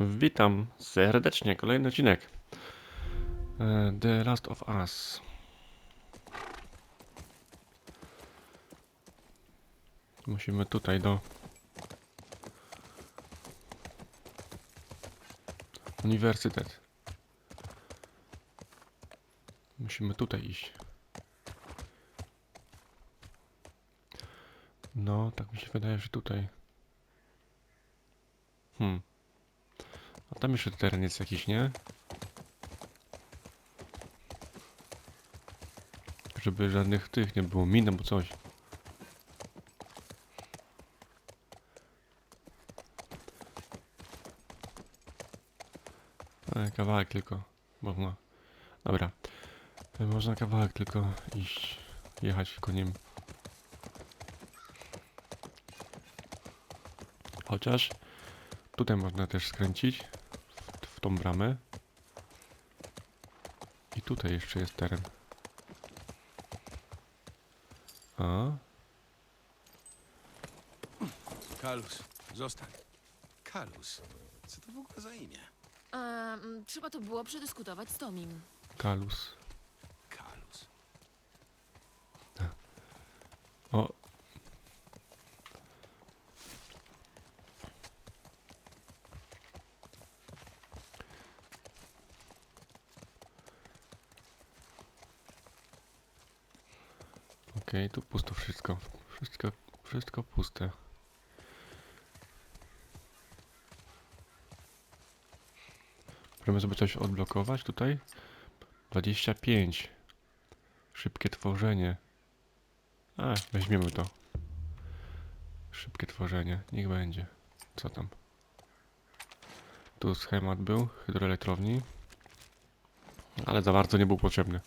Witam serdecznie, kolejny odcinek. E, The Last of Us. Musimy tutaj do... Uniwersytet. Musimy tutaj iść. No, tak mi się wydaje, że tutaj. Hmm. A tam jeszcze teren jest jakiś, nie? Żeby żadnych tych nie było, min albo coś. E, kawałek tylko można. Dobra. E, Można kawałek tylko iść, jechać koniem. Chociaż tutaj można też skręcić tą bramę. I tutaj jeszcze jest teren. A, Kalus, zostań. Kalus, co to w ogóle za imię? Em, trzeba to było przedyskutować z Tomim. Kalus. O. Okej, tu pusto wszystko. Wszystko, wszystko puste. Możemy sobie coś odblokować tutaj? 25. Szybkie tworzenie. A, weźmiemy to. Szybkie tworzenie, niech będzie. Co tam? Tu schemat był hydroelektrowni. Ale za bardzo nie był potrzebny.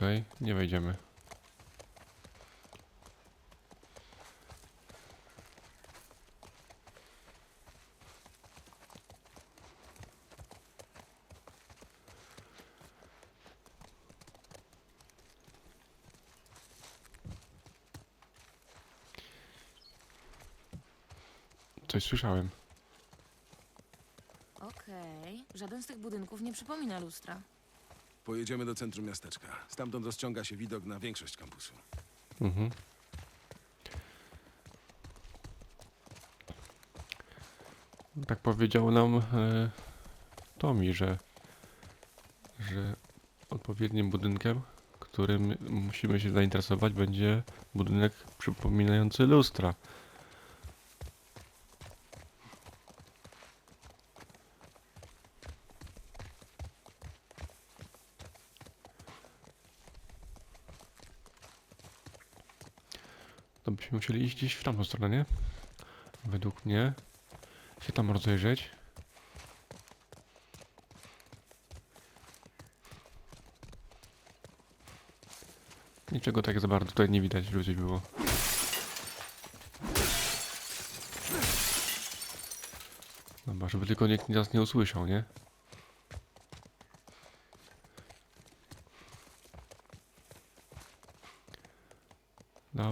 Tutaj nie wejdziemy. Coś słyszałem. Okej. Żaden z tych budynków nie przypomina lustra. Pojedziemy do centrum miasteczka. Stamtąd rozciąga się widok na większość kampusu. Mhm. Tak powiedział nam e, Tomi, że, że odpowiednim budynkiem, którym musimy się zainteresować, będzie budynek przypominający lustra. Byśmy musieli iść gdzieś w tamtą stronę, nie? Według mnie. Się tam rozejrzeć. Niczego tak za bardzo tutaj nie widać, coś było. Dobra, żeby tylko nikt nas nie usłyszał, nie?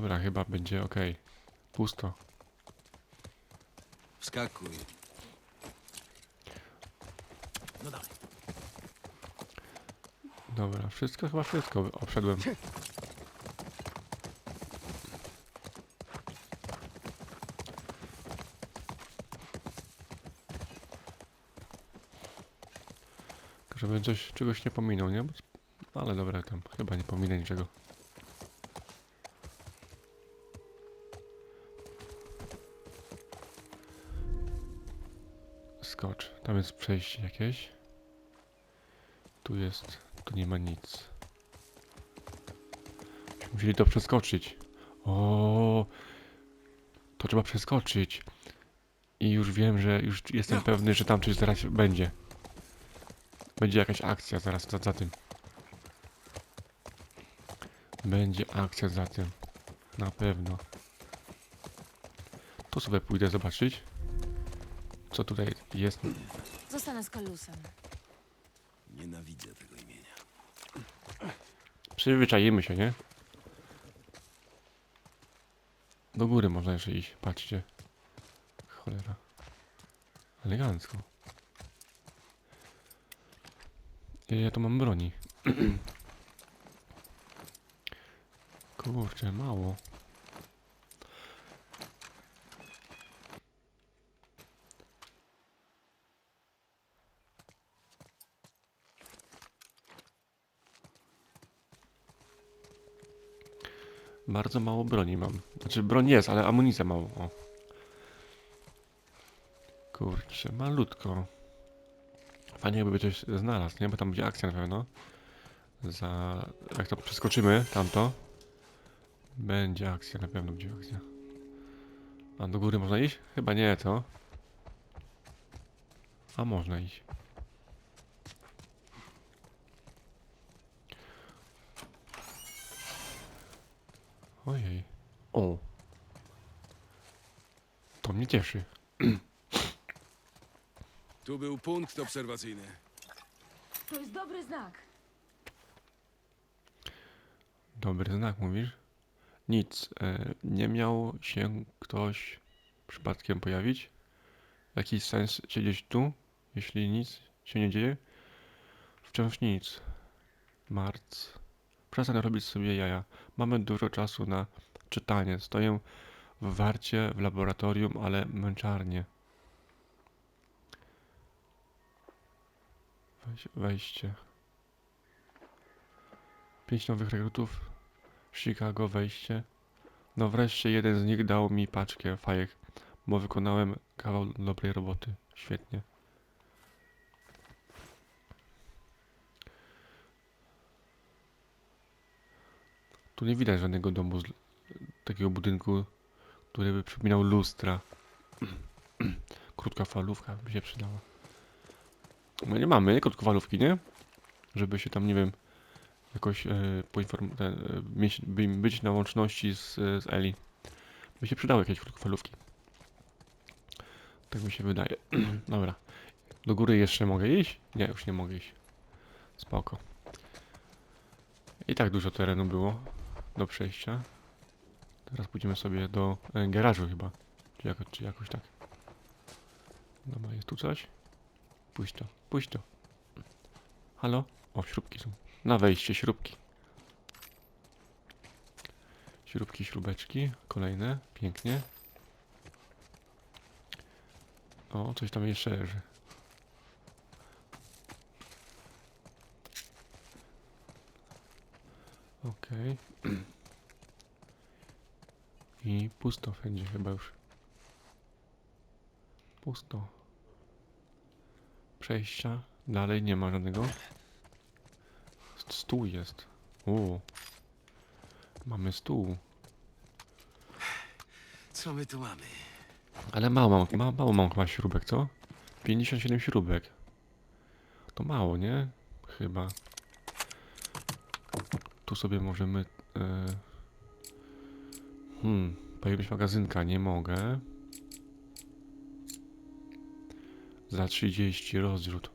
Dobra, chyba będzie ok. Pusto. Wskakuj. No dalej. Dobra, wszystko, chyba wszystko obszedłem. Tylko Żebym coś, czegoś nie pominął, nie? Ale dobra, tam chyba nie pominę niczego. Tam jest przejście jakieś. Tu jest. Tu nie ma nic. Musieli to przeskoczyć. O, to trzeba przeskoczyć. I już wiem, że już jestem pewny, że tam coś zaraz będzie. Będzie jakaś akcja zaraz za, za tym. Będzie akcja za tym. Na pewno. Tu sobie pójdę zobaczyć. Co tutaj jest. Zostanę z Kalusem. Nienawidzę tego imienia. Przyzwyczajimy się, nie? Do góry można jeszcze iść, patrzcie. Cholera. Elegancko. Ja tu mam broni? Kurczę, mało. Bardzo mało broni mam. Znaczy broń jest, ale amunicja mało. O. Kurczę, malutko. Fajnie jakby coś znalazł, nie? Bo tam będzie akcja na pewno. Za... Jak to przeskoczymy, tamto. Będzie akcja, na pewno będzie akcja. A do góry można iść? Chyba nie, co? A można iść. Ojej. O. To mnie cieszy. Tu punkt obserwacyjny. To jest dobry znak. Dobry znak, mówisz? Nic. E, nie miał się ktoś przypadkiem pojawić? Jakiś sens siedzieć tu, jeśli nic się nie dzieje? Wciąż nic. Marc. Przestań robić sobie jaja. Mamy dużo czasu na czytanie. Stoję w warcie w laboratorium, ale męczarnie. Wejście. Pięć nowych rekrutów. Chicago wejście. No wreszcie jeden z nich dał mi paczkę fajek, bo wykonałem kawał dobrej roboty. Świetnie. Tu nie widać żadnego domu, takiego budynku, który by przypominał lustra. Krótka falówka by się przydała. No nie mamy krótkofalówki, nie? Żeby się tam, nie wiem, jakoś e, poinform- e, mieć, by, być na łączności z, e, z Eli. By się przydały jakieś krótkofalówki. Tak mi się wydaje. Dobra. Do góry jeszcze mogę iść? Nie, już nie mogę iść. Spoko. I tak dużo terenu było do przejścia. Teraz pójdziemy sobie do e, garażu chyba. Czy, jako, czy jakoś tak. Dobra, jest tu coś? Pójdź to, pójdź to. Halo? O, śrubki są. Na wejście śrubki. Śrubki, śrubeczki. Kolejne. Pięknie. O, coś tam jeszcze leży. Okej. I pusto wszędzie chyba już. Pusto. Przejścia. Dalej nie ma żadnego. St- Stół jest. O. Mamy stół. Co my tu mamy? Ale mało mam, ma, mało mam chyba śrubek, co? 57 śrubek. To mało, nie? Chyba. Tu sobie możemy... E... Hmm, pojawić magazynka, nie mogę. Za 30 rozrzut.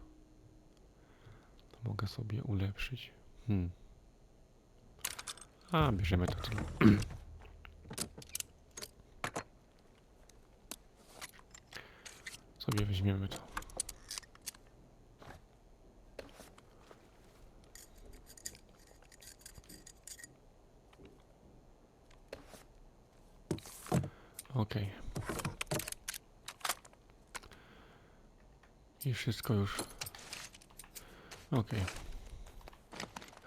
Mogę sobie ulepszyć. Hmm. A, bierzemy to. tyle. Sobie weźmiemy to. Okej. I wszystko już. Okej.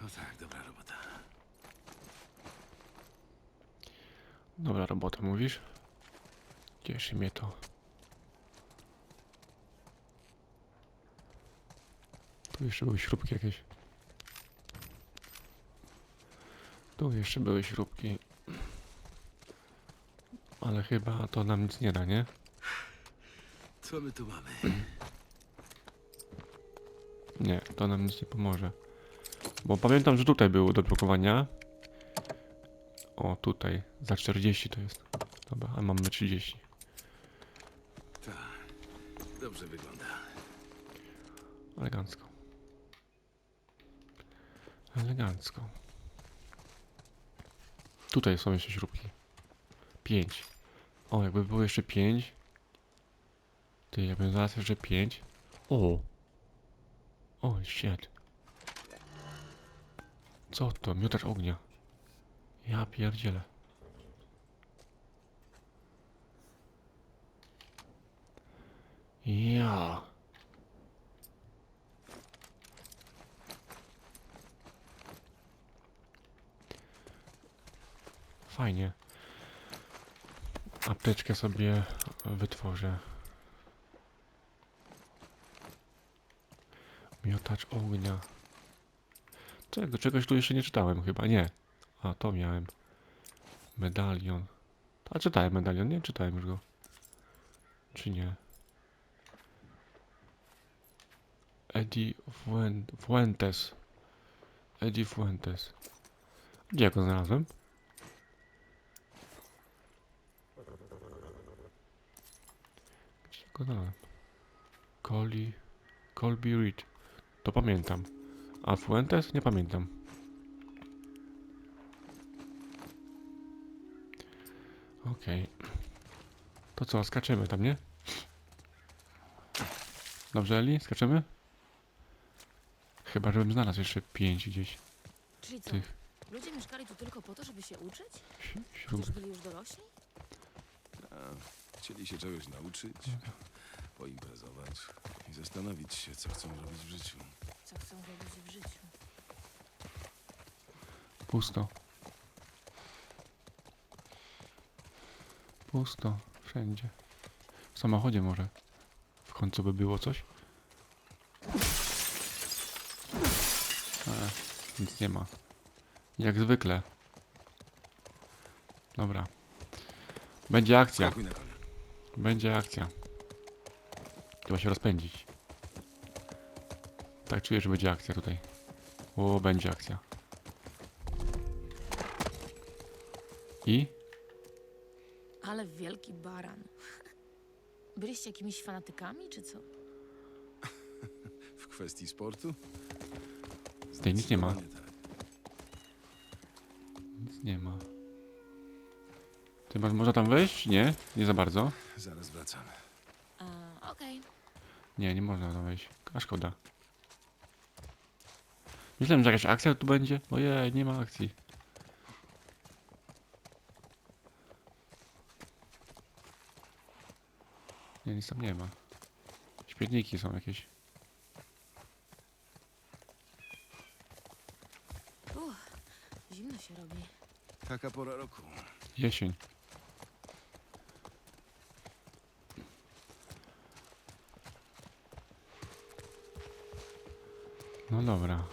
O tak, dobra robota. Dobra robota, mówisz? Cieszy mnie to. Tu jeszcze były śrubki jakieś. Tu jeszcze były śrubki. Ale chyba to nam nic nie da, nie? Co my tu mamy? To nam nic nie pomoże. Bo pamiętam, że tutaj było do blokowania. O, tutaj. Za 40 to jest. Dobra, a mamy 30. Tak. Dobrze wygląda. Elegancko. Elegancko. Tutaj są jeszcze śrubki. Pięć. O, jakby było jeszcze pięć. Ty, jakby znalazł jeszcze pięć. O! O, shit. Co to? Miotacz ognia. Ja pierdzielę. Ja. Fajnie. Apteczkę sobie wytworzę. Miotacz ognia. Czego, czegoś tu jeszcze nie czytałem chyba, nie. A, to miałem. Medalion. A czytałem medalion, nie czytałem już go. Czy nie? Eddie Fuen- Fuentes. Eddie Fuentes. Gdzie go znalazłem? Gdzie go znalazłem? Coli... Colby Reed. To pamiętam. A Fuentes? Nie pamiętam. Okej. To co, skaczemy tam, nie? Dobrze, Eli? Skaczemy? Chyba, żebym znalazł jeszcze pięć gdzieś Czyli co? tych Ludzie mieszkali tu tylko po to, żeby się uczyć? śrub. Przecież byli już dorośli? A, chcieli się czegoś nauczyć, poimprezować i zastanowić się, co chcą robić w życiu. Co chcą robić w życiu? Pusto. Pusto. Wszędzie. W samochodzie może. W końcu by było coś? E, nic nie ma. Jak zwykle. Dobra. Będzie akcja. Będzie akcja. Trzeba się rozpędzić. Tak czuję, że będzie akcja tutaj. O, będzie akcja. I? Ale wielki baran. Byliście jakimiś fanatykami, czy co? W kwestii sportu? Tej nic nie ma. Zdecydowanie tak. Nic nie ma. Ty masz, można tam wejść? Nie? Nie za bardzo. Zaraz wracamy. Nie, nie można tam wejść. A szkoda. Myślałem, że jakaś akcja tu będzie. Ojej, nie ma akcji. Nie, nic tam nie ma. Śmietniki są jakieś. Uff, zimno się robi. Taka pora roku. Jesień. No dobra.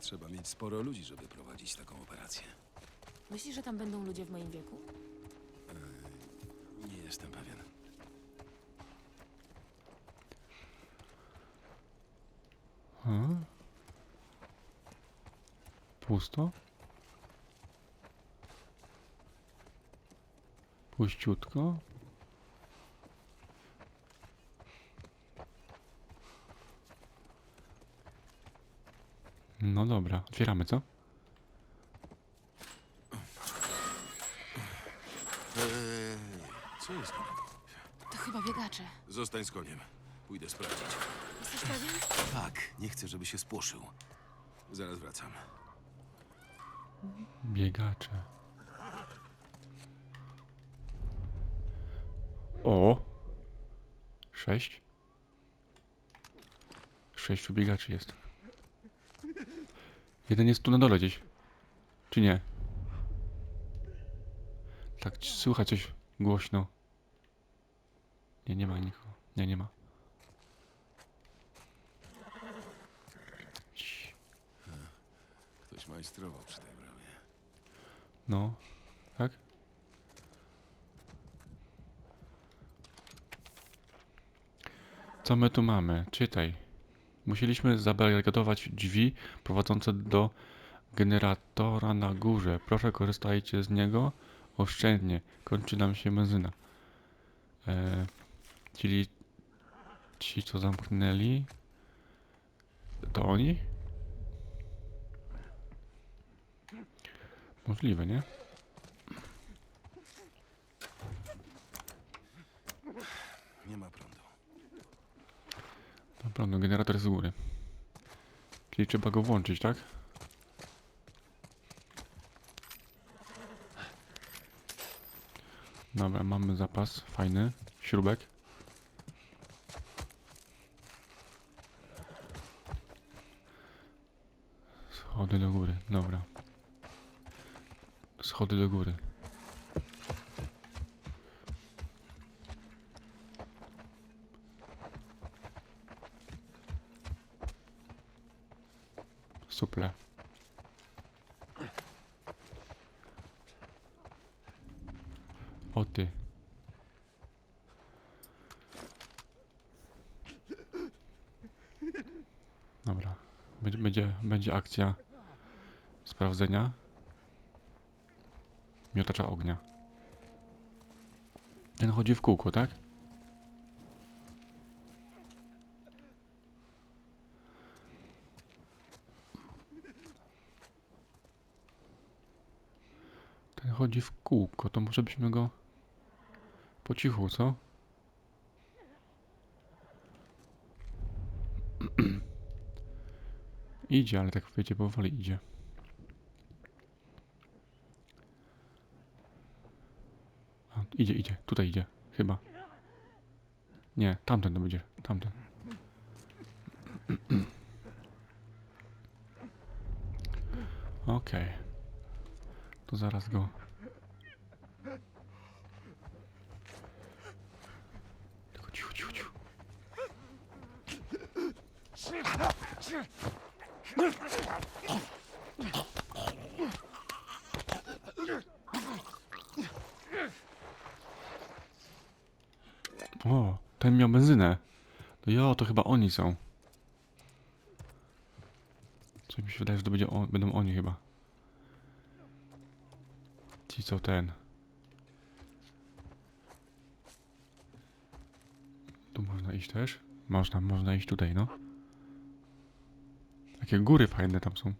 Trzeba mieć sporo ludzi, żeby prowadzić taką operację. Myślisz, że tam będą ludzie w moim wieku? Nie jestem pewien. A? Pusto? Puściutko? Dobra, otwieramy, co? Eee, co jest? To chyba biegacze. Zostań z koniem. Pójdę sprawdzić. Jesteś pewien? Tak, nie chcę, żeby się spłoszył. Zaraz wracam. Biegacze. O! Sześć? Sześciu biegaczy jest. Jeden jest tu na dole gdzieś. Czy nie? Tak, słychać coś głośno. Nie, nie ma nikogo. Nie, nie ma. Ktoś majstrował przy tej bramie. No, tak? Co my tu mamy? Czytaj. Musieliśmy zabarykadować drzwi prowadzące do generatora na górze. Proszę korzystajcie z niego oszczędnie. Kończy nam się benzyna. E, czyli ci, co zamknęli, to oni? Możliwe, nie? No generator z góry. Czyli trzeba go włączyć, tak? Dobra, mamy zapas, fajny, śrubek. Schody do góry, dobra. Schody do góry. Suple. O ty. Dobra. Będzie, będzie, będzie akcja sprawdzenia miotacza ognia. Ten chodzi w kółko, tak? Chodzi w kółko, to może byśmy go po cichu, co? idzie, ale tak wiecie, powoli idzie. A, idzie, idzie, tutaj idzie, chyba. Nie, tamten to będzie, tamten. Okej. To zaraz go. Tylko cicho, cicho, cicho. O, ten miał benzynę. No jo, to chyba oni są. Coś mi się wydaje, że to będzie będą oni chyba. Ci co ten. Tu można iść też? Można, można iść tutaj, no. Takie góry fajne tam są.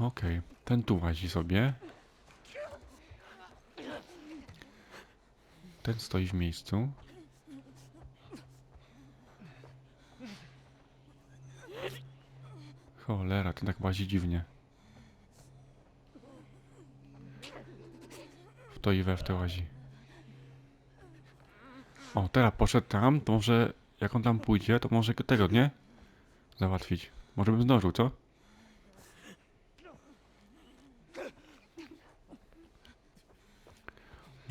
Okej, ten tu łazi sobie. Ten stoi w miejscu. Cholera, ten tak łazi dziwnie. W to i we w to łazi. O, teraz poszedł tam, to może jak on tam pójdzie, to może tego, nie? Załatwić. Może bym zdążył, co?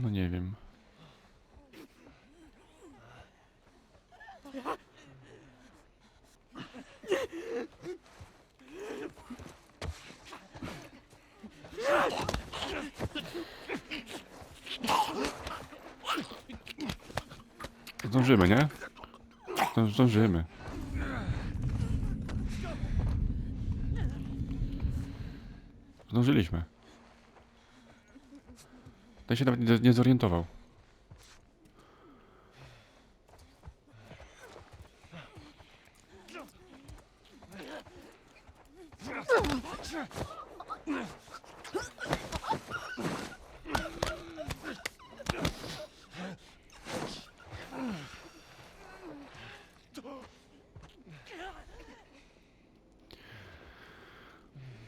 No nie wiem. Zdążymy, nie? Zdą- Zdążymy. Zdążyliśmy. Ten się nawet nie, nie zorientował.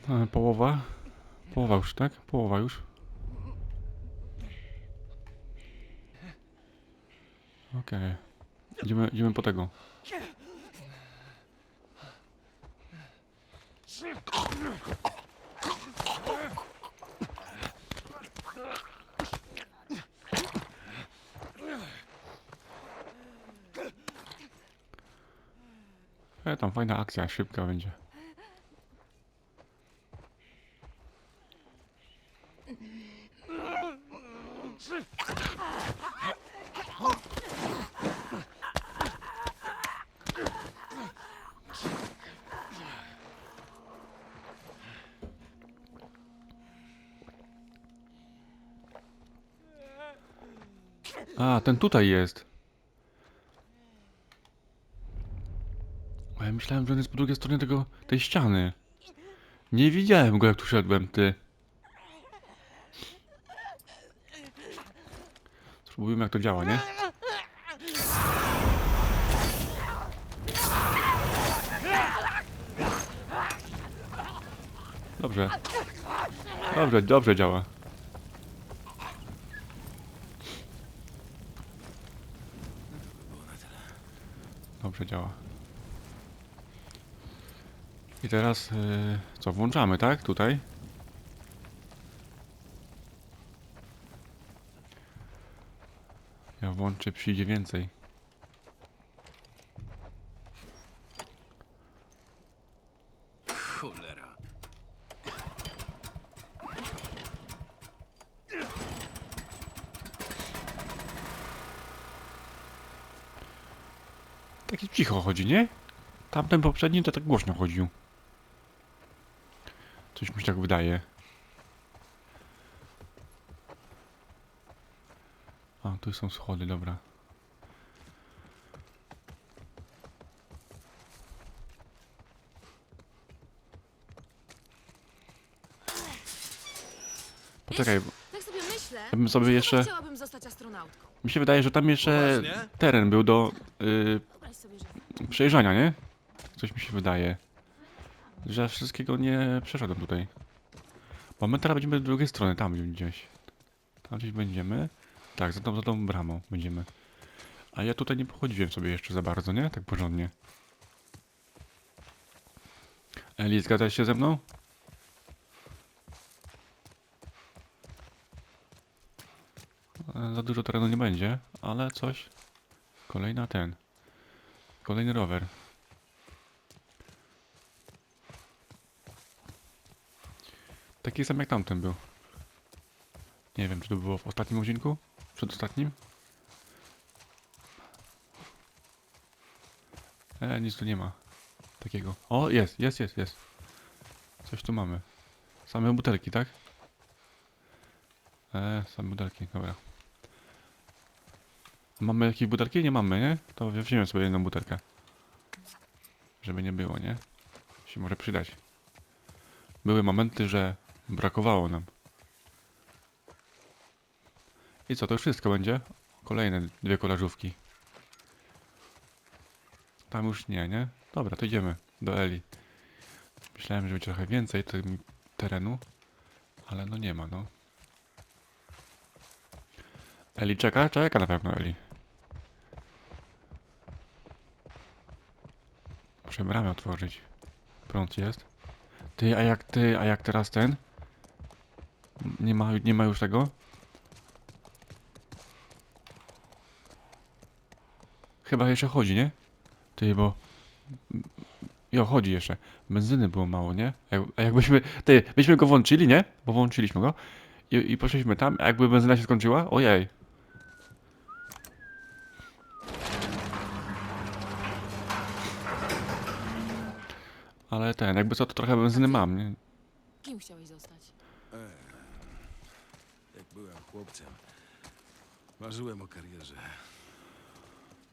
E, Połowa? Połowa już, tak? Połowa już. Okej. Tego. E, tam fajna akcja, szybka będzie. Ten tutaj jest. Ja myślałem, że on jest po drugiej stronie tego, tej ściany. Nie widziałem go, jak tu szedłem, ty. Spróbujmy, jak to działa, nie? Dobrze. Dobrze, dobrze działa. Dobrze działa. I teraz yy, co, włączamy, tak? Tutaj. Ja włączę, przyjdzie więcej. Cholera. Taki cicho chodzi, nie? Tamten poprzedni to tak głośno chodził. Coś mi się tak wydaje. A, tu są schody, dobra. Poczekaj, Tak sobie myślę, ja bym sobie że jeszcze... chciałabym zostać astronautką. Mi się wydaje, że tam jeszcze Poważnie? teren był do y. przejrzenia, nie? Coś mi się wydaje. Że wszystkiego nie przeszedłem tutaj. Bo my teraz będziemy z drugiej strony, tam gdzieś. Tam gdzieś będziemy. Tak, za tą, za tą bramą będziemy. A ja tutaj nie pochodziłem sobie jeszcze za bardzo, nie? Tak porządnie. Eli, zgadzasz się ze mną? Za dużo terenu nie będzie, ale coś. Kolejna ten. Kolejny rower. Taki sam jak tamten był. Nie wiem, czy to było w ostatnim odcinku? Przedostatnim? E, nic tu nie ma. Takiego. O, jest, jest, jest, jest. Coś tu mamy. Same butelki, tak? E, same butelki, dobra. Mamy jakieś butelki? Nie mamy, nie? To weźmiemy sobie jedną butelkę. Żeby nie było, nie? Się może przydać. Były momenty, że brakowało nam. I co, to już wszystko będzie? Kolejne dwie kolażówki. Tam już nie, nie? Dobra, to idziemy do Eli. Myślałem, że będzie trochę więcej tym terenu, ale no nie ma, no. Eli czeka? Czeka na pewno Eli. Muszę bramę otworzyć. Prąd jest. Ty, a jak ty, a jak teraz ten? Nie ma, nie ma już tego? Chyba jeszcze chodzi, nie? Ty, bo... Jo, chodzi jeszcze. Benzyny było mało, nie? A jak- A jakbyśmy... Ty, byśmy go włączyli, nie? Bo włączyliśmy go. I, i poszliśmy tam, a jakby benzyna się skończyła? Ojej. Ale ten, jakby co, to trochę benzyny mam, nie? Kim chciałeś zostać? Jak byłem chłopcem, marzyłem o karierze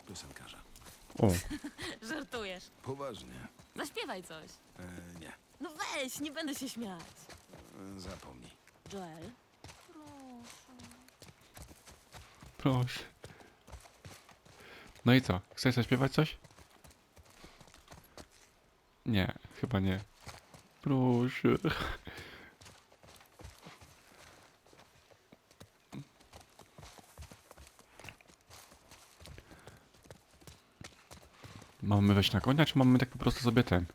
piosenkarza. O, Żartujesz. Poważnie. Zaśpiewaj coś. E, nie, No weź, nie będę się śmiać. e, zapomnij. Joel? proszę. No i co? Chcesz zaśpiewać coś? Nie, chyba nie. Proszę. Mamy wejść na konia, czy mamy tak po prostu sobie ten?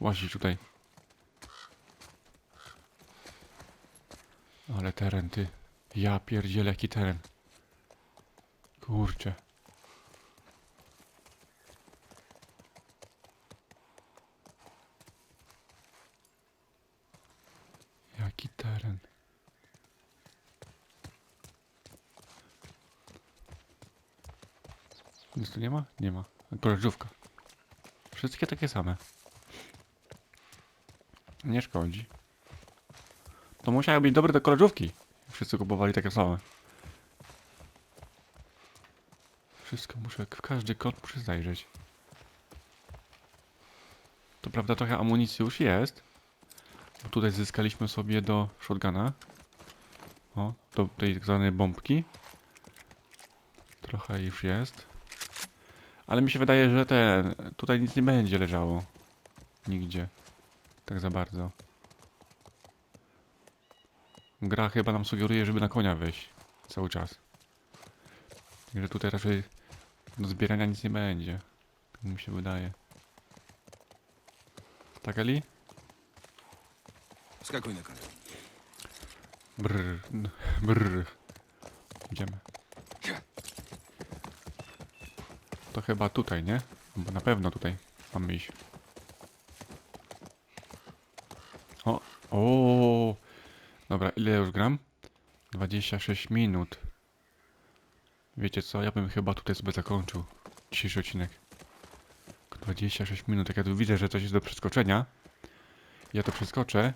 Łazić tutaj. Ale teren, ty. Ja pierdzielę, jaki teren. Kurczę. Jaki teren. Nic tu nie ma? Nie ma. Koleżówka. Wszystkie takie same. Nie szkodzi. To musiały być dobre te koleżówki. Wszyscy kupowali takie same. Wszystko muszę, w każdy kod muszę zajrzeć. To prawda trochę amunicji już jest. Bo tutaj zyskaliśmy sobie do shotguna. O, do tej tak zwanej bombki. Trochę już jest. Ale mi się wydaje, że ten, tutaj nic nie będzie leżało. Nigdzie. Tak za bardzo. Gra chyba nam sugeruje, żeby na konia wejść. Cały czas. Także tutaj raczej do zbierania nic nie będzie. Tak mi się wydaje. Tak, Eli? Skakuj na konia. Brr, brr. Idziemy. To chyba tutaj, nie? Bo na pewno tutaj mamy iść. O, o. Dobra, ile już gram? 26 minut. Wiecie co, ja bym chyba tutaj sobie zakończył dzisiejszy odcinek. 26 minut, jak ja tu widzę, że coś jest do przeskoczenia. Ja to przeskoczę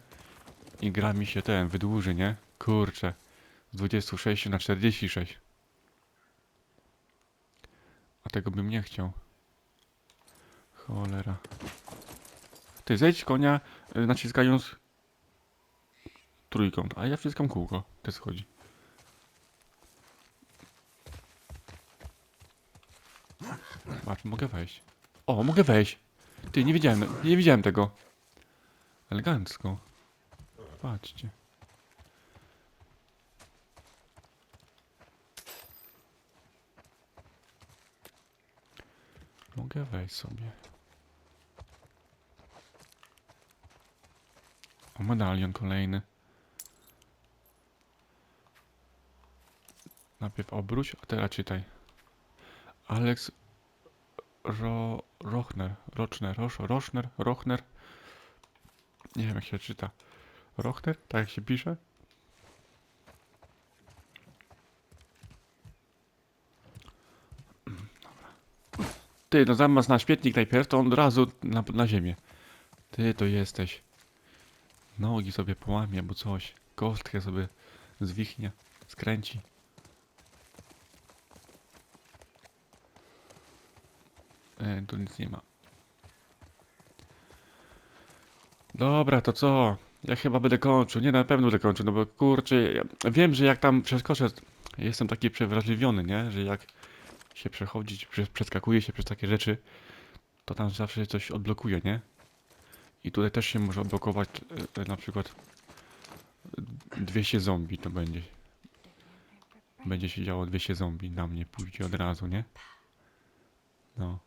i gra mi się ten wydłuży, nie? Kurczę. Z 26 na 46. Tego bym nie chciał. Cholera. Ty zejdź konia y, naciskając trójkąt, a ja wciskam kółko. To schodzi. Patrz, mogę wejść. O, mogę wejść. Ty, nie wiedziałem, nie wiedziałem tego. Elegancko. Patrzcie. Mogę wejść sobie. O, medalion kolejny. Najpierw obróć, a teraz czytaj. Alex Ro... Rochner. Rochner. Roch, Rochner. Rochner. Nie wiem jak się czyta. Rochner? Tak jak się pisze? Ty, no zamiast na śmietnik najpierw, to on od razu na, na ziemię. Ty to jesteś. Nogi sobie połamie, albo coś. Kostkę sobie zwichnie, skręci. E, tu nic nie ma. Dobra, to co? Ja chyba będę kończył. Nie, na pewno będę kończył, no bo kurczę, ja wiem, że jak tam przeskoczę, jestem taki przewrażliwiony, nie? Że jak się przechodzić, prze, przeskakuje się przez takie rzeczy, to tam zawsze coś odblokuje, nie? I tutaj też się może odblokować e, e, na przykład e, 200 zombie to będzie. Będzie się działo 200 zombie na mnie, pójdzie od razu, nie? No.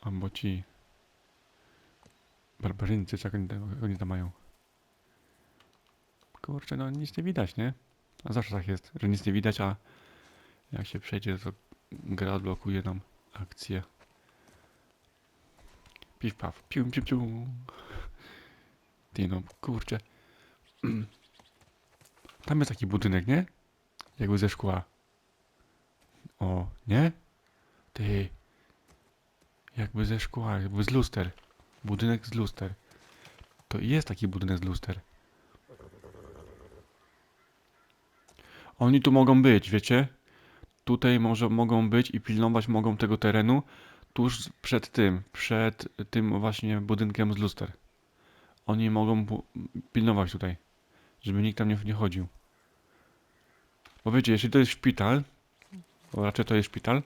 Albo ci barbarzyńcy, co oni, tam- oni tam mają. Kurczę, no nic nie widać, nie? A zawsze tak jest, że nic nie widać, a jak się przejdzie, to gra odblokuje nam akcję. Piw paw, piu, piu, piu. Ty no, kurczę. Tam jest taki budynek, nie? Jakby ze szkła. O, nie? Ty. Jakby ze szkła, jakby z luster. Budynek z luster. To jest taki budynek z luster. Oni tu mogą być, wiecie? Tutaj może mogą być i pilnować mogą tego terenu tuż przed tym, przed tym właśnie budynkiem z luster. Oni mogą pilnować tutaj, żeby nikt tam nie, nie chodził. Bo wiecie, jeśli to jest szpital, bo raczej to jest szpital,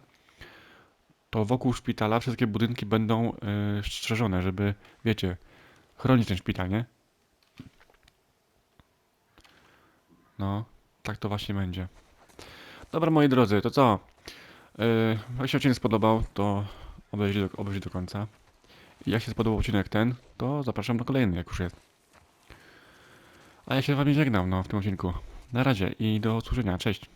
to wokół szpitala wszystkie budynki będą y, strzeżone, żeby, wiecie, chronić ten szpital, nie? No, tak to właśnie będzie. Dobra, moi drodzy, to co? Yy, się odcinek spodobał, to obejrzyj do, obejrzyj do końca. I jak się spodobał odcinek ten, to zapraszam do kolejny, jak już jest. A ja się z wami żegnam, no, w tym odcinku. Na razie i do usłyszenia, cześć.